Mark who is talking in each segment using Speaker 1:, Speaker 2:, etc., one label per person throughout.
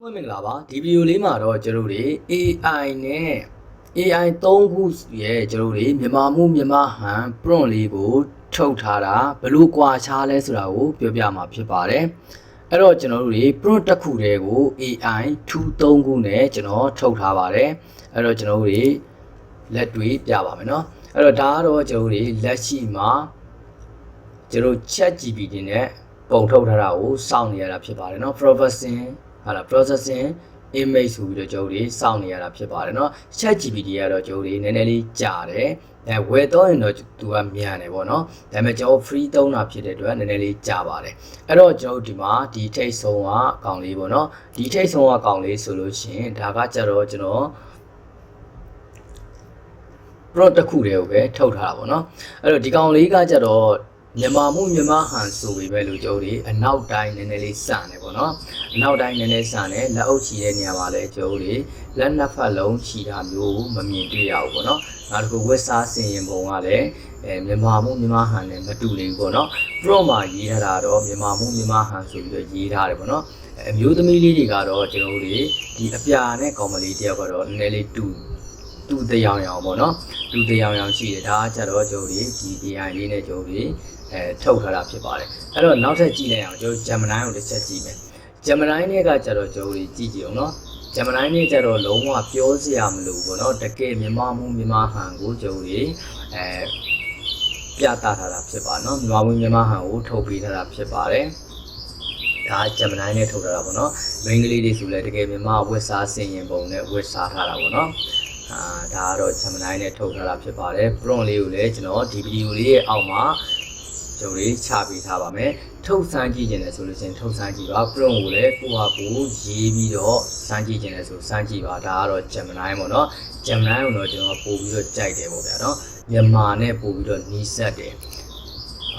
Speaker 1: မင်္ဂလာပါဒီဗီဒီယိုလေးမှာတော့ကျွန်တော်တို့ AI နဲ့ AI 3ခုရဲ့ကျွန်တော်တို့မြန်မာမှုမြန်မာဟန် prompt လေးကိုထုတ်ထားတာဘယ်လိုကွာခြားလဲဆိုတာကိုပြောပြမှာဖြစ်ပါတယ်အဲ့တော့ကျွန်တော်တို့ prompt တစ်ခုတည်းကို AI 2 3ခုနဲ့ကျွန်တော်ထုတ်ထားပါတယ်အဲ့တော့ကျွန်တော်တို့လက်တွေ့ပြပါမယ်เนาะအဲ့တော့ဒါကတော့ကျွန်တော်တို့လက်ရှိမှာကျွန်တော် chat GPT နဲ့ပုံထုတ်ထားတာကိုစောင့်နေရတာဖြစ်ပါတယ်เนาะ professor ဟာလား processing image ဆိုပြီးတော့ကျွန်တော်တို့စောင့်နေရတာဖြစ်ပါတယ်เนาะ chat GPT ကတော့ကျွန်တော်တို့နည်းနည်းလေးကြာတယ်အဲဝယ်တော့ရင်တော့သူကမြန်တယ်ပေါ့နော်ဒါပေမဲ့ကျွန်တော် free သုံးတာဖြစ်တဲ့အတွက်နည်းနည်းလေးကြာပါတယ်အဲ့တော့ကျွန်တော်ဒီမှာဒီထိတ်ဆုံးကအကောင်လေးပေါ့နော်ဒီထိတ်ဆုံးကအကောင်လေးဆိုလို့ရှိရင်ဒါကကြတော့ကျွန်တော် prompt တစ်ခုတည်းကိုပဲထုတ်ထားတာပေါ့နော်အဲ့တော့ဒီကောင်လေးကကြတော့ မြန်မာမှုမြန်မာဟန်ဆိုပေမဲ့လို့ကျုပ်တွေအနောက်တိုင်းနည်းနည်းလေးစတယ်ပေါ့နော်အနောက်တိုင်းနည်းနည်းစတယ်လက်အုပ်ချီတဲ့နေရာမှာလည်းကျုပ်တွေလက်နှစ်ဖက်လုံးချီတာမျိုးမမြင်တွေ့ရဘူးပေါ့နော်နောက်တစ်ခုဝက်စားစင်ရင်ပုံကလည်းအဲမြန်မာမှုမြန်မာဟန်နဲ့မတူနေဘူးပေါ့နော် prompt မှာရေးထားတာတော့မြန်မာမှုမြန်မာဟန်ဆိုပြီးတော့ရေးထားတယ်ပေါ့နော်အမျိုးသမီးလေးတွေကတော့ကျွန်တော်တို့တွေဒီအပြာနဲ့ကောင်မလေးတယောက်ကတော့နည်းနည်းလေးတူ တူတရားရောင်ပေါ့နော်တူတရားရောင်ရှိတယ်ဒါကကြတော့ကျွန်တော်တို့ဒီ AI လေးနဲ့ကျွန်တော်တို့အဲထုတ်ထားတာဖြစ်ပါတယ်အဲ့တော့နောက်ထပ်ကြည့်လိုက်အောင်ကျွန်တော် Gemini ကိုတစ်ချက်ကြည့်မယ် Gemini နဲ့ကကြတော့ကျွန်တော်တို့ကြည့်ကြည့်အောင်နော် Gemini နဲ့ကြတော့လုံးဝပြောစရာမလိုဘူးเนาะတကယ်မြန်မာမှုမြန်မာဟန်ကိုကျွန်တော်တို့အဲပြသထားတာဖြစ်ပါเนาะမြန်မာမှုမြန်မာဟန်ကိုထုတ်ပေးထားတာဖြစ်ပါတယ်ဒါ Gemini နဲ့ထုတ်ထားတာပေါ့နော်မိန်းကလေးတွေဆိုလဲတကယ်မြန်မာဝက်စားစင်ရင်ပုံနဲ့ဝက်စားထားတာပေါ့နော် အာဒါကတော့ Gemini နဲ့ထုတ်ထားတာဖြစ်ပါတယ် prompt လေးကိုလည်းကျွန်တော်ဒီဗီဒီယိုလေးရဲ့အောက်မှာကျွန်တော်လေးချပေးထားပါမယ်ထုတ်စမ်းကြည့်ခြင်းလဲဆိုလို့ရှိရင်ထုတ်စမ်းကြည့်ပါ prompt ကိုလည်းကိုဟာကိုရေးပြီးတော့စမ်းကြည့်ခြင်းလဲဆိုစမ်းကြည့်ပါဒါကတော့ Gemini ပေါ့နော် Gemini ကိုတော့ကျွန်တော်ပို့ပြီးတော့ကြိုက်တယ်ပေါ့ဗျာနော်မြန်မာနဲ့ပို့ပြီးတော့နီးစပ်တယ်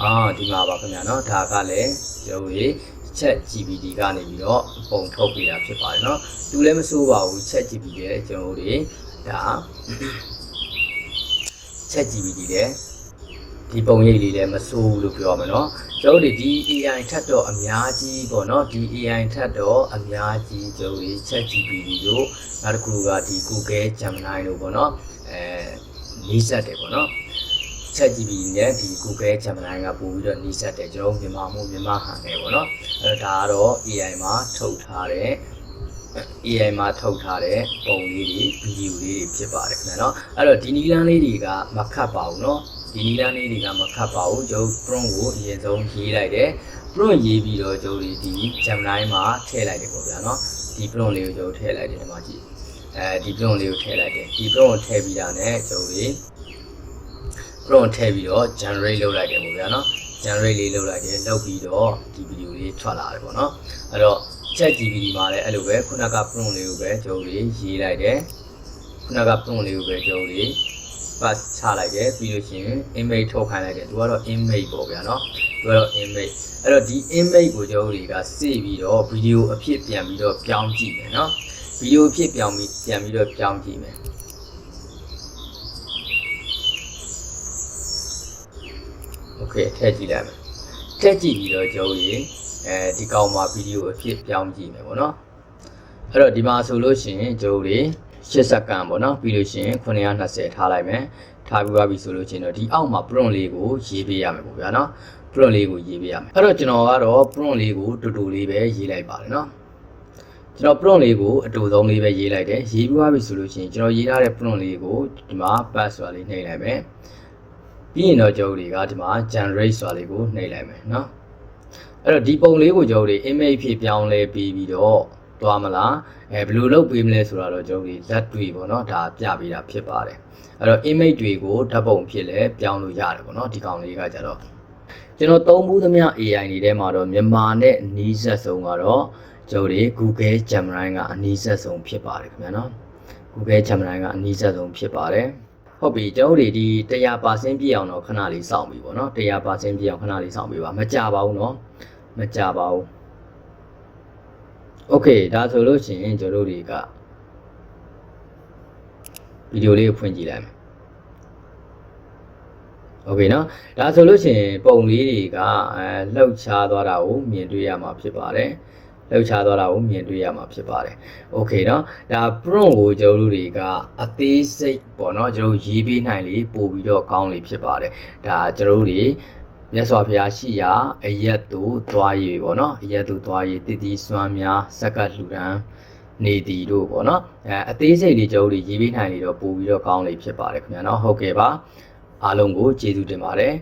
Speaker 1: အာဒီမှာပါခင်ဗျာနော်ဒါကလည်းကျွန်တော်လေး chat GPT ကနေပြီးတော့ပုံထုတ်ပေးတာဖြစ်ပါတယ်เนาะသူလည်းမစိုးပါဘူး chat GPT လည်းကျွန်တော်တို့ ဒါ chat GPT လည်းဒီပုံရိပ်လေးလည်းမစိုးဘူးလို့ပြောရမှာเนาะကျွန်တော်တို့ဒီ AI ထက်တော့အများကြီးပေါ့เนาะဒီ AI ထက်တော့အများကြီးကျွန်တော်တို့ chat GPT တို့နောက်တစ်ခုကဒီ Google Gemini တို့ပေါ့เนาะအဲလေးစက်တယ်ပေါ့เนาะ ChatGPT နဲ့ဒီ Google Gemini ကပို့ပြီးတော့နှိစက်တယ်ကျွန်တော်တို့မြန်မာမှုမြန်မာဟန်နေပေါ့နော်အဲဒါကတော့ AI မှာထုတ်ထားတဲ့ AI မှာထုတ်ထားတဲ့ပုံလေးတွေဗီဒီယိုလေးတွေဖြစ်ပါတယ်ခင်ဗျာနော်အဲ့တော့ဒီနီလန်းလေးတွေကမခတ်ပါဘူးเนาะဒီနီလန်းလေးတွေကမခတ်ပါဘူးကျွန်တော် prompt ကိုအရင်ဆုံးရေးလိုက်တယ် prompt ရေးပြီးတော့ကျွန်တော်ဒီ Gemini မှာထည့်လိုက်တယ်ပေါ့ဗျာနော်ဒီ prompt လေးကိုကျွန်တော်ထည့်လိုက်တယ်ဒီမှာကြည့်အဲဒီ prompt လေးကိုထည့်လိုက်တယ်ဒီ prompt ကိုထည့်ပြီးတာနဲ့ကျွန်တော် prompt ထည့်ပြီးတော့ generate လုပ်လိုက်တယ်ပေါ့ဗျာနော် generate လေးလုပ်လိုက်တယ်လုပ်ပြီးတော့ဒီဗီဒီယိုလေးထွက်လာတယ်ပေါ့နော်အဲ့တော့ chat GPT မှာလည်းအဲ့လိုပဲခုနက prompt လေးကိုပဲကျွန်တော်လေးရေးလိုက်တယ်ခုနက prompt လေးကိုပဲကျွန်တော်လေး pass ချလိုက်တယ်ပြီးလို့ရှိရင် image ထုတ်ခိုင်းလိုက်တယ်သူကတော့ image ပေါ့ဗျာနော်သူကတော့ image အဲ့တော့ဒီ image ကိုကျွန်တော်တွေကစေပြီးတော့ဗီဒီယိုအဖြစ်ပြန်ပြီးတော့ပြောင်းကြည့်မယ်နော်ဗီဒီယိုအဖြစ်ပြောင်းပြီးပြန်ပြီးတော့ပြောင်းကြည့်မယ် ခဲ့ထည့်ကြည့်လိုက်မယ်ထည့်ကြည့်ပြီးတော့ကျုပ်ရေအဲဒီကောင်မှာဗီဒီယိုအဖြစ်ပြောင်းကြည့်မယ်ပေါ့နော်အဲ့တော့ဒီမှာဆိုလို့ရှိရင်ကျုပ်လေ10စက္ကန့်ပေါ့နော်ပြီးလို့ရှိရင်920ထားလိုက်မယ်ထားပြီးပါပြီဆိုလို့ရှိရင်တော့ဒီအောက်မှာ prompt လေးကိုရေးပေးရမယ်ပေါ့ဗျာနော် prompt လေးကိုရေးပေးရမယ်အဲ့တော့ကျွန်တော်ကတော့ prompt လေးကိုတူတူလေးပဲရေးလိုက်ပါတယ်နော်ကျွန်တော် prompt လေးကိုအတူဆုံးလေးပဲရေးလိုက်တယ်ရေးပြီးပါပြီဆိုလို့ရှိရင်ကျွန်တော်ရေးထားတဲ့ prompt လေးကိုဒီမှာ password လေးနှိပ်လိုက်မယ် ပြီးရင်တော့ကျုပ်တွေကဒီမှာ generate ဆိုတာလေးကိုနှိပ်လိုက်မယ်เนาะအဲ့တော့ဒီပုံလေးကိုကျုပ်တွေ image ဖြစ်ပြောင်းလဲပြီးပြီးတော့တွားမလားအဲဘယ်လိုလုပ်ပေးမလဲဆိုတာတော့ကျုပ်တွေလက်တွေပေါ့เนาะဒါပြပေးတာဖြစ်ပါတယ်အဲ့တော့ image တွေကိုဓာတ်ပုံဖြစ်လဲပြောင်းလို့ရတယ်ပေါ့เนาะဒီကောင်လေးကကြတော့ကျွန်တော်သုံးဘူးသမျှ AI တွေထဲမှာတော့မြန်မာနဲ့အနီးစပ်ဆုံးကတော့ကျုပ်တွေ Google Gemini ကအနီးစပ်ဆုံးဖြစ်ပါတယ်ခင်ဗျာเนาะ Google Gemini ကအနီးစပ်ဆုံးဖြစ်ပါတယ် ဟုတ်ပြီကျွန်တော်တို့ဒီ100%ပြည့်အောင်တော့ခဏလေးစောင့်ပြီပေါ့နော်100%ပြည့်အောင်ခဏလေးစောင့်ပြီပါမကြပါဘူးเนาะမကြပါဘူးโอเคဒါဆိုလို့ရှိရင်ကျွန်တော်တို့တွေကဗီဒီယိုလေးကိုဖွင့်ကြည့်လိုက်မယ်โอเคเนาะဒါဆိုလို့ရှိရင်ပုံလေးတွေကအဲလှုပ်ရှားသွားတာကိုမြင်တွေ့ရမှာဖြစ်ပါတယ် လှုပ်ရှားသွားတာကိုမြင်တွေ့ရမှာဖြစ်ပါတယ်။ Okay เนาะဒါ prompt ကိုကျွန်တော်တို့တွေကအသေးစိတ်ပေါ့เนาะကျွန်တော်တို့ရေးပေးနိုင်လေပို့ပြီးတော့ကောင်းလေဖြစ်ပါတယ်။ဒါကျွန်တော်တို့တွေမြတ်စွာဘုရားရှိရာအရက်သူသွားရည်ပေါ့เนาะအရက်သူသွားရည်တည်တည်စွမ်းများစက္ကတ်လှူဒန်းနေတီတို့ပေါ့เนาะအဲအသေးစိတ်လေးကျွန်တော်တို့တွေရေးပေးနိုင်လေတော့ပို့ပြီးတော့ကောင်းလေဖြစ်ပါတယ်ခင်ဗျာเนาะဟုတ်ကဲ့ပါအားလုံးကိုကျေးဇူးတင်ပါတယ်